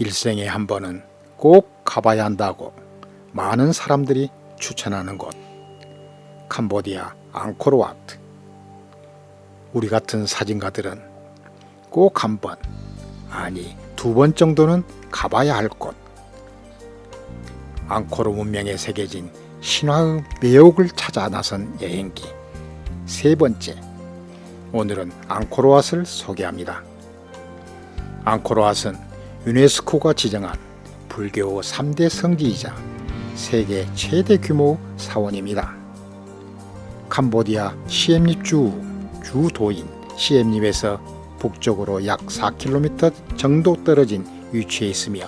일생에 한 번은 꼭 가봐야 한다고 많은 사람들이 추천하는 곳 캄보디아 앙코르와트. 우리 같은 사진가들은 꼭 한 번 아니 두 번 정도는 가봐야 할 곳. 앙코르 문명에 새겨진 신화의 매혹을 찾아 나선 여행기. 세 번째 오늘은 앙코르왓을 소개합니다. 앙코르왓은 유네스코가 지정한 불교 3대 성지이자 세계 최대 규모 사원입니다. 캄보디아 시엠립 주 주도인 시엠립에서 북쪽으로 약 4km 정도 떨어진 위치에 있으며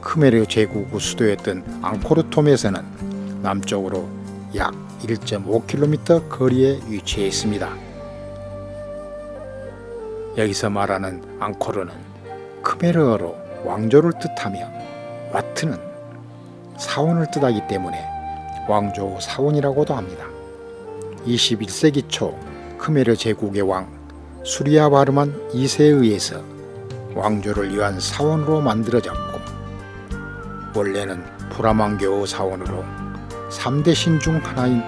크메르 제국의 수도였던 앙코르톰에서는 남쪽으로 약 1.5km 거리에 위치해 있습니다. 여기서 말하는 앙코르는 크메르어로 왕조를 뜻하며 와트는 사원을 뜻하기 때문에 왕조 사원이라고도 합니다. 21세기 초 크메르 제국의 왕 수리아 바르만 2세에 의해서 왕조를 위한 사원으로 만들어졌고 원래는 브라만교의 사원으로 3대 신 중 하나인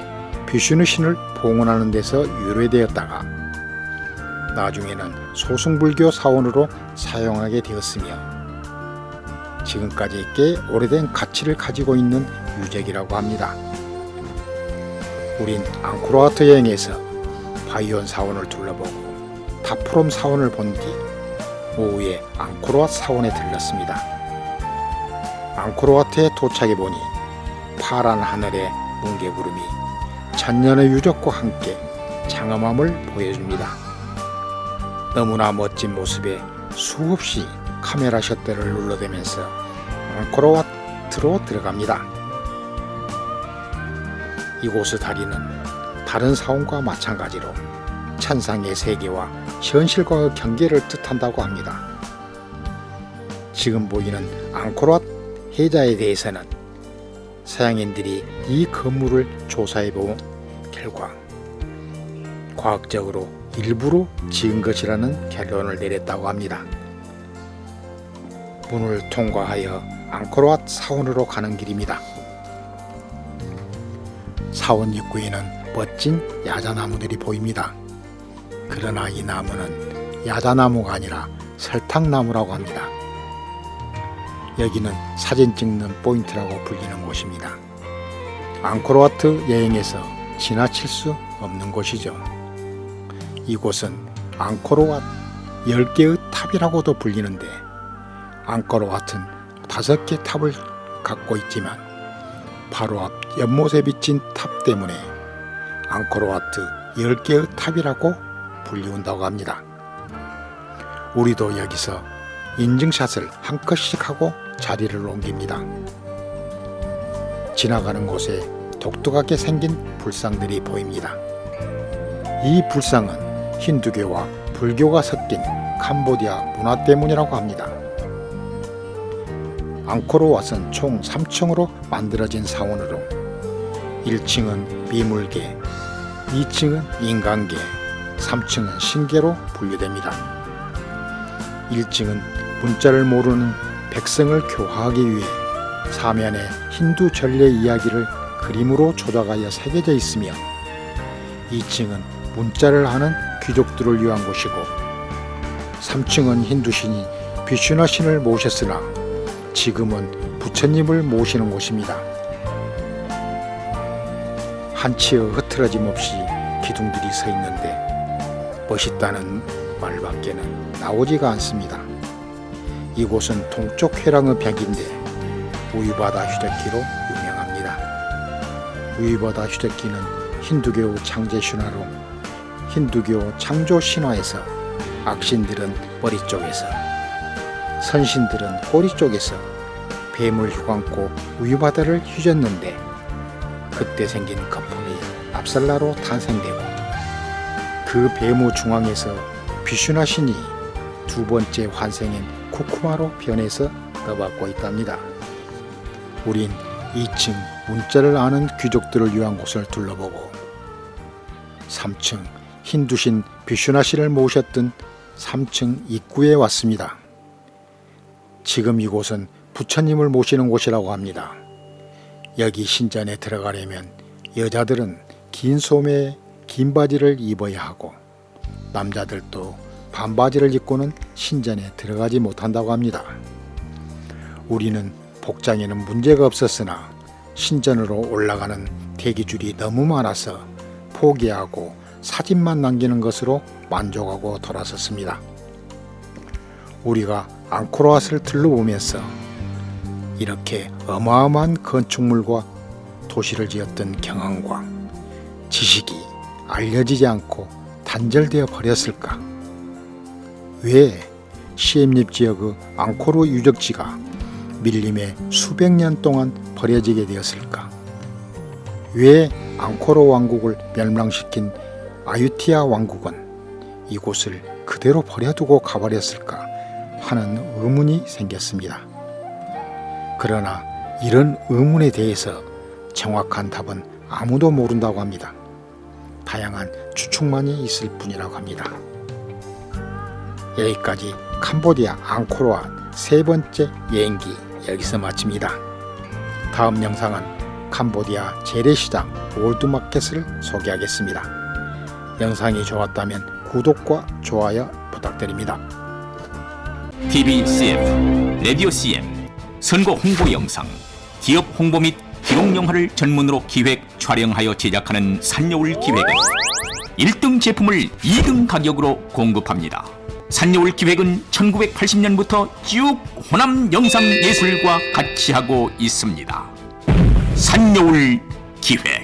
비슈누 신을 봉헌하는 데서 유래되었다가 나중에는 소승불교 사원으로 사용하게 되었으며 지금까지 꽤 오래된 가치를 가지고 있는 유적이라고 합니다. 우린 앙코르와트 여행에서 바이온 사원을 둘러보고 타프롬 사원을 본 뒤 오후에 앙코르와트 사원에 들렀습니다. 앙코르와트에 도착해 보니 파란 하늘에 뭉게구름이 천년의 유적과 함께 장엄함을 보여줍니다. 너무나 멋진 모습에 수없이 카메라 셔터를 눌러대면서 앙코르와트로 들어갑니다. 이곳의 다리는 다른 사원과 마찬가지로 천상의 세계와 현실과의 경계를 뜻한다고 합니다. 지금 보이는 앙코르왓 해자에 대해서는 서양인들이 이 건물을 조사해 본 결과 과학적으로 일부러 지은 것이라는 결론을 내렸다고 합니다. 문을 통과하여 앙코르왓 사원으로 가는 길입니다. 사원 입구에는 멋진 야자나무들이 보입니다. 그러나 이 나무는 야자나무가 아니라 설탕나무라고 합니다. 여기는 사진 찍는 포인트라고 불리는 곳입니다. 앙코르와트 여행에서 지나칠 수 없는 곳이죠. 이곳은 앙코르왓 10개의 탑이라고도 불리는데 앙코르왓은 5개 탑을 갖고 있지만 바로 앞 연못에 비친 탑 때문에 앙코르와트 10개의 탑이라고 불리운다고 합니다. 우리도 여기서 인증샷을 한 컷씩 하고 자리를 옮깁니다. 지나가는 곳에 독특하게 생긴 불상들이 보입니다. 이 불상은 힌두교와 불교가 섞인 캄보디아 문화 때문이라고 합니다. 앙코르 왓은 총 3층으로 만들어진 사원으로 1층은 비물계, 2층은 인간계, 3층은 신계로 분류됩니다. 1층은 문자를 모르는 백성을 교화하기 위해 사면에 힌두 전례 이야기를 그림으로 조작하여 새겨져 있으며 2층은 문자를 하는 귀족들을 위한 곳이고 3층은 힌두신이 비슈나 신을 모셨으나 지금은 부처님을 모시는 곳입니다. 한치의 흐트러짐 없이 기둥들이 서 있는데 멋있다는 말밖에는 나오지가 않습니다. 이곳은 동쪽 회랑의 벽인데 우유바다 휴대기로 유명합니다. 우유바다 휴대기는 힌두교 창제 신화로 힌두교 창조 신화에서 악신들은 머리 쪽에서 선신들은 꼬리 쪽에서 뱀을 휘감고 우유바다를 휘젓는데 그때 생긴 거품이 압살라로 탄생되고 그 배무 중앙에서 비슈나 신이 두 번째 환생인 쿠쿠마로 변해서 떠받고 있답니다. 우린 2층 문자를 아는 귀족들을 위한 곳을 둘러보고 3층 힌두신 비슈나 씨를 모셨던 3층 입구에 왔습니다. 지금 이곳은 부처님을 모시는 곳이라고 합니다. 여기 신전에 들어가려면 여자들은 긴 소매에 긴 바지를 입어야 하고 남자들도 반바지를 입고는 신전에 들어가지 못한다고 합니다. 우리는 복장에는 문제가 없었으나 신전으로 올라가는 대기줄이 너무 많아서 포기하고 사진만 남기는 것으로 만족하고 돌아섰습니다. 우리가 앙코르왓을 둘러보면서 이렇게 어마어마한 건축물과 도시를 지었던 경험과 지식이 알려지지 않고 단절되어 버렸을까? 왜 시엠립 지역의 앙코르 유적지가 밀림에 수백 년 동안 버려지게 되었을까? 왜 앙코르 왕국을 멸망시킨 아유티아 왕국은 이곳을 그대로 버려두고 가버렸을까 하는 의문이 생겼습니다. 그러나 이런 의문에 대해서 정확한 답은 아무도 모른다고 합니다. 다양한 추측만이 있을 뿐이라고 합니다. 여기까지 캄보디아 앙코르와 세 번째 여행기 여기서 마칩니다. 다음 영상은 캄보디아 재래시장 월드마켓을 소개하겠습니다. 영상이 좋았다면 구독과 좋아요 부탁드립니다. TV CF, 라디오 CM, 선거 홍보 영상, 기업 홍보 및 기록 영화를 전문으로 기획, 촬영하여 제작하는 산여울 기획은 1등 제품을 2등 가격으로 공급합니다. 산여울 기획은 1980년부터 쭉 호남 영상 예술과 같이 하고 있습니다. 산여울 기획